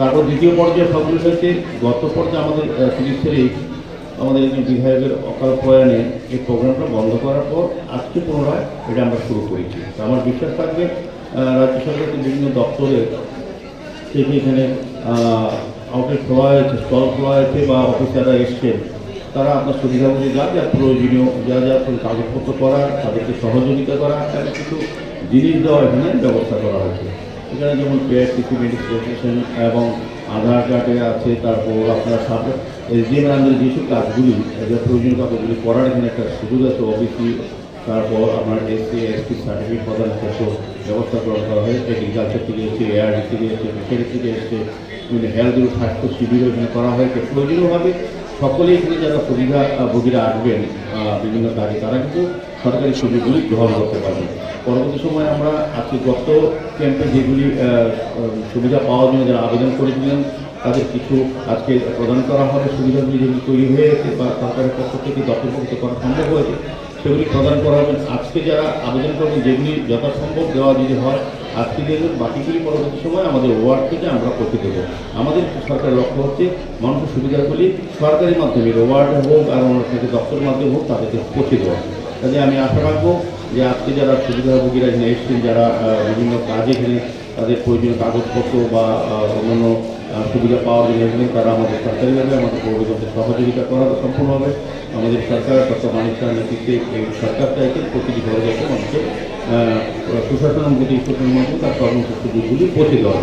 তারপর দ্বিতীয় পর্যায়ে সবগুলো হচ্ছে গত পর্যায়ে আমাদের চিকিৎসারই আমাদের একজন বিধায়কের অকাল প্রয়াণে এই প্রোগ্রামটা বন্ধ করার পর আজকে পুনরায় এটা আমরা শুরু করেছি। তো আমার বিশ্বাস থাকবে রাজ্য সরকারের বিভিন্ন দপ্তরের থেকে এখানে আউটলেট খোলা হয়েছে স্টল খোলা হয়েছে বা অফিসাররা এসছেন, তারা আপনার সুবিধা বুঝে যা যা প্রয়োজনীয়, যা যা কাগজপত্র করা তাদেরকে সহযোগিতা করা এবং কিছু জিনিস দেওয়া এখানে ব্যবস্থা করা হয়েছে। এখানে যেমন পেআরটিসি মেডিকেশন এবং আধার কার্ডে আছে, তারপর আপনার সাথে এসডিএম আন্ডারে যেসব কাজগুলি প্রয়োজনীয় কাগজগুলি করার এখানে একটা সুযোগ আছে ওবিসি তারপর আপনার এসসি এসটি সার্টিফিকেট প্রদানের ক্ষেত্রে ব্যবস্থা গ্রহণ করা হয়। এগ্রিকালচার থেকে এসছে এআরডি থেকে এসছে ফিশারি থেকে এসছে, বিভিন্ন হেলথ স্বাস্থ্য শিবিরও এখানে করা হয়েছে প্রয়োজনীয়ভাবে সকলেই এখানে যারা সুবিধা ভোগীরা আসবেন বিভিন্ন কাজে, তারা কিন্তু সরকারি সুযোগগুলি গ্রহণ করতে পারবেন। আমরা আজকে গত ক্যাম্পে যেগুলি সুবিধা পাওয়ার জন্য যারা আবেদন করেছিলেন, তাদের কিছু আজকে প্রদান করা হবে। সুবিধাগুলি যেগুলি তৈরি হয়ে গেছে বা সরকারের পক্ষ থেকে দপ্তরভুক্ত করা সম্ভব হয়েছে, সেগুলি প্রদান করা হবে। আজকে যারা আবেদন করবেন, যেগুলি যথাসম্ভব দেওয়া যদি হয় আজকে দেখবেন বাকিগুলি পরবর্তী সময় আমাদের ওয়ার্ড থেকে আমরা করতে দেবো। আমাদের সরকারের লক্ষ্য হচ্ছে মানুষের সুবিধাগুলি সরকারি মাধ্যমে ওয়ার্ড হোক আর অন্য দপ্তরের মাধ্যমে হোক, তাদেরকে পৌঁছে দেওয়া। কাজে আমি আশা রাখব যে আজকে যারা সুবিধাভোগীরা এখানে এসছেন, যারা বিভিন্ন কাজে এখানে তাদের প্রয়োজনীয় কাগজপত্র বা অন্যান্য সুবিধা পাওয়ার জন্য এসেছেন, তারা আমাদের সরকারিভাবে আমাদের পৌরগণের সহযোগিতা করা সম্পূর্ণ হবে। আমাদের সরকার, ডক্টর মানিক শাহ নেতৃত্বে সরকার চাইছে প্রতিটি ঘরে যাতে মানুষের সুশাসন সুশাসনের প্রতি সুশাসনের মাধ্যমে তার কর্মসূচিগুলি পৌঁছে দেওয়া